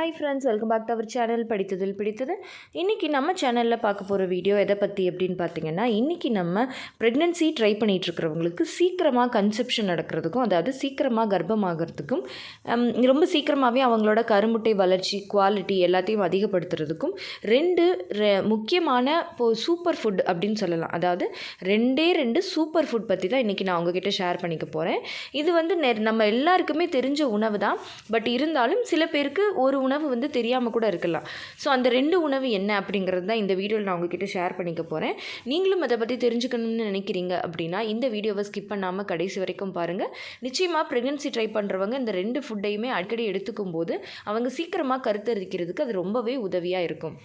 Hi friends welcome back to our channel படித்ததில் பிடித்தது இன்றைக்கி நம்ம சேனலில் பார்க்க போகிற வீடியோ எதை பற்றி அப்படின்னு பார்த்தீங்கன்னா இன்றைக்கி நம்ம ப்ரெக்னென்சி ட்ரை பண்ணிகிட்ருக்கிறவங்களுக்கு சீக்கிரமாக கன்செப்ஷன் நடக்கிறதுக்கும் அதாவது சீக்கிரமாக கர்ப்பமாகிறதுக்கும் ரொம்ப சீக்கிரமாகவே அவங்களோட கருமுட்டை வளர்ச்சி குவாலிட்டி எல்லாத்தையும் அதிகப்படுத்துறதுக்கும் ரெண்டு முக்கியமான இப்போ சூப்பர் ஃபுட் அப்படின்னு சொல்லலாம். அதாவது ரெண்டே ரெண்டு சூப்பர் ஃபுட் பற்றி தான் இன்றைக்கி நான் உங்ககிட்ட ஷேர் பண்ணிக்க போகிறேன் இது வந்து நம்ம எல்லாருக்குமே தெரிஞ்ச உணவு தான் பட் இருந்தாலும் சில பேருக்கு ஒரு உணவு வந்து தெரியாமல் கூட இருக்கலாம். ஸோ அந்த ரெண்டு உணவு என்ன அப்படிங்கிறது தான் இந்த வீடியோவில் நான் உங்ககிட்ட ஷேர் பண்ணிக்க போகிறேன் நீங்களும் அதை பற்றி தெரிஞ்சுக்கணும்னு நினைக்கிறீங்க அப்படின்னா இந்த வீடியோவை ஸ்கிப் பண்ணாமல் கடைசி வரைக்கும் பாருங்கள் நிச்சயமாக ப்ரெக்னன்சி ட்ரை பண்ணுறவங்க இந்த ரெண்டு ஃபுட்டையுமே அடிக்கடி எடுத்துக்கும் போது அவங்க சீக்கிரமாக கருத்தரிக்கிறதுக்கு அது ரொம்பவே உதவியாக இருக்கும்.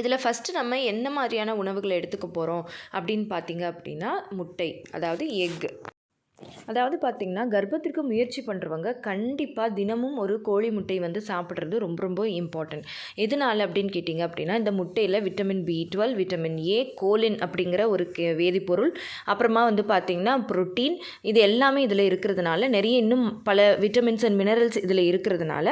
இதில் ஃபஸ்ட்டு நம்ம என்ன மாதிரியான உணவுகளை எடுத்துக்க போகிறோம் அப்படின்னு பார்த்தீங்க அப்படின்னா முட்டை அதாவது எக் அதாவது பார்த்திங்கன்னா கர்ப்பத்திற்கு முயற்சி பண்ணுறவங்க கண்டிப்பாக தினமும் ஒரு கோழி முட்டை வந்து சாப்பிட்றது ரொம்ப ரொம்ப இம்பார்ட்டன்ட் எதனால் அப்படின்னு கேட்டிங்க அப்படின்னா இந்த முட்டையில் vitamin B twelve vitamin A choline அப்படிங்கிற ஒரு வேதிப்பொருள் அப்புறமா வந்து பார்த்திங்கன்னா ப்ரோட்டீன் இது எல்லாமே இதில் இருக்கிறதுனால நிறைய இன்னும் பல விட்டமின்ஸ் அண்ட் மினரல்ஸ் இதில் இருக்கிறதுனால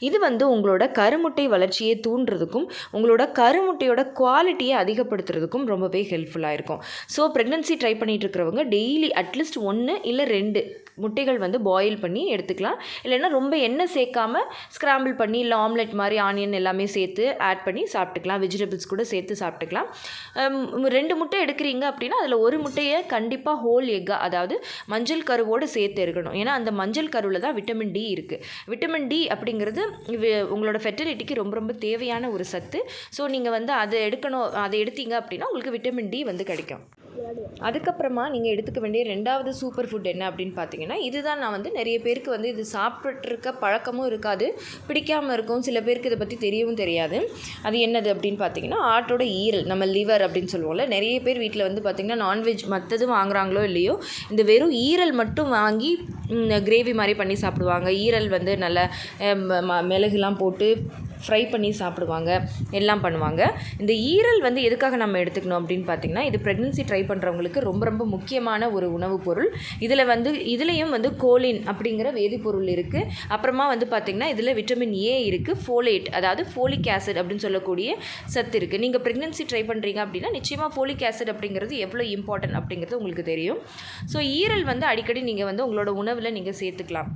இது வந்து உங்களோட கருமுட்டை வளர்ச்சியை தூண்டுறதுக்கும் உங்களோட கருமுட்டையோட குவாலிட்டியை அதிகப்படுத்துறதுக்கும் ரொம்பவே ஹெல்ப்ஃபுல்லாக இருக்கும். ஸோ ப்ரெக்னன்சி ட்ரை பண்ணிகிட்டு இருக்கிறவங்க டெய்லி அட்லீஸ்ட் ஒன்று இல்லை ரெண்டு ரெண்டு முட்டைகள் வந்து பாயில் பண்ணி எடுத்துக்கலாம். இல்லைன்னா ரொம்ப எண்ணெய் சேர்க்காம ஸ்க்ராம்பிள் பண்ணி இல்லை ஆம்லெட் மாதிரி ஆனியன் எல்லாமே சேர்த்து ஆட் பண்ணி சாப்பிட்டுக்கலாம். வெஜிடபிள்ஸ் கூட சேர்த்து சாப்பிட்டுக்கலாம். ரெண்டு முட்டை எடுக்கிறீங்க அப்படின்னா அதில் ஒரு முட்டையை கண்டிப்பாக ஹோல் எக்காக அதாவது மஞ்சள் கருவோடு சேர்த்து இருக்கணும் ஏன்னா அந்த மஞ்சள் கருவில் தான் விட்டமின் டி இருக்குது விட்டமின் டி அப்படிங்கிறது உங்களோட ஃபெர்டிலிட்டிக்கு ரொம்ப ரொம்ப தேவையான ஒரு சத்து. ஸோ நீங்கள் வந்து அதை எடுக்கணும் அதை எடுத்தீங்க அப்படின்னா உங்களுக்கு விட்டமின் டி வந்து கிடைக்கும். அதுக்கப்புறமா நீங்கள் எடுத்துக்க வேண்டிய ரெண்டாவது சூப்பர் ஃபுட் என்ன அப்படின்னு பார்த்தீங்கன்னா இதுதான் நான் வந்து நிறைய பேருக்கு வந்து இது சாப்பிட்ருக்க பழக்கமும் இருக்காது பிடிக்காமல் இருக்கும் சில பேருக்கு இதை பற்றி தெரியவும் தெரியாது. அது என்னது அப்படின்னு பார்த்தீங்கன்னா ஆட்டோட ஈரல் நம்ம லிவர் அப்படின்னு சொல்லுவோம்ல நிறைய பேர் வீட்டில் வந்து பார்த்திங்கன்னா நான்வெஜ் மற்றதும் வாங்குறாங்களோ இல்லையோ இந்த வெறும் ஈரல் மட்டும் வாங்கி கிரேவி மாதிரி பண்ணி சாப்பிடுவாங்க. ஈரல் வந்து நல்ல ம- ம- மிளகுலாம் போட்டு ஃப்ரை பண்ணி சாப்பிடுவாங்க எல்லாம் பண்ணுவாங்க. இந்த ஈரல் வந்து எதுக்காக நம்ம எடுத்துக்கணும் அப்படின்னு பார்த்தீங்கன்னா இது ப்ரெக்னன்சி ட்ரை பண்ணுறவங்களுக்கு ரொம்ப ரொம்ப முக்கியமான ஒரு உணவுப் பொருள். இதில் வந்து இதுலேயும் வந்து கோலின் அப்படிங்கிற வேதிப்பொருள் இருக்குது அப்புறமா வந்து பார்த்திங்கன்னா இதில் விட்டமின் ஏ இருக்குது ஃபோலேட் அதாவது ஃபோலிக் ஆசிட் அப்படின்னு சொல்லக்கூடிய சத்து இருக்குது நீங்கள் ப்ரெக்னன்சி ட்ரை பண்ணுறீங்க அப்படின்னா நிச்சயமாக ஃபோலிக் ஆசிட் அப்படிங்கிறது எவ்வளோ இம்பார்ட்டன்ட் அப்படிங்கிறது உங்களுக்கு தெரியும். ஸோ ஈரல் வந்து அடிக்கடி நீங்கள் வந்து உங்களோட உணவில் நீங்கள் சேர்த்துக்கலாம்.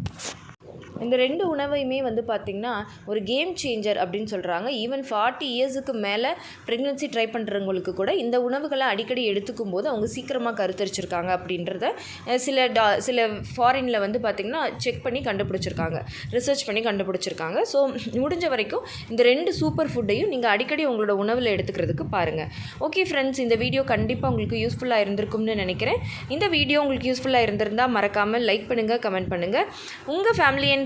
இந்த ரெண்டு உணவையுமே வந்து பார்த்திங்கன்னா ஒரு கேம் சேஞ்சர் அப்படின்னு சொல்கிறாங்க ஈவன் ஃபார்ட்டி இயர்ஸுக்கு மேலே ப்ரெக்னன்சி ட்ரை பண்ணுறவங்களுக்கு கூட இந்த உணவுகளை அடிக்கடி எடுத்துக்கும் போது அவங்க சீக்கிரமாக கருத்தரிச்சிருக்காங்க அப்படின்றத சில டா சில ஃபாரினில் வந்து பார்த்திங்கன்னா செக் பண்ணி கண்டுபிடிச்சிருக்காங்க. ரிசர்ச் பண்ணி கண்டுபிடிச்சிருக்காங்க. ஸோ முடிஞ்ச வரைக்கும் இந்த ரெண்டு சூப்பர் ஃபுட்டையும் நீங்கள் அடிக்கடி உங்களோட உணவில் எடுத்துக்கிறதுக்கு பாருங்கள் ஓகே ஃப்ரெண்ட்ஸ் இந்த வீடியோ கண்டிப்பாக உங்களுக்கு யூஸ்ஃபுல்லாக இருந்திருக்கும்னு நினைக்கிறேன். இந்த வீடியோ உங்களுக்கு யூஸ்ஃபுல்லாக இருந்திருந்தால் மறக்காமல் லைக் பண்ணுங்கள் கமெண்ட் பண்ணுங்கள் உங்கள் ஃபேமிலி அண்ட்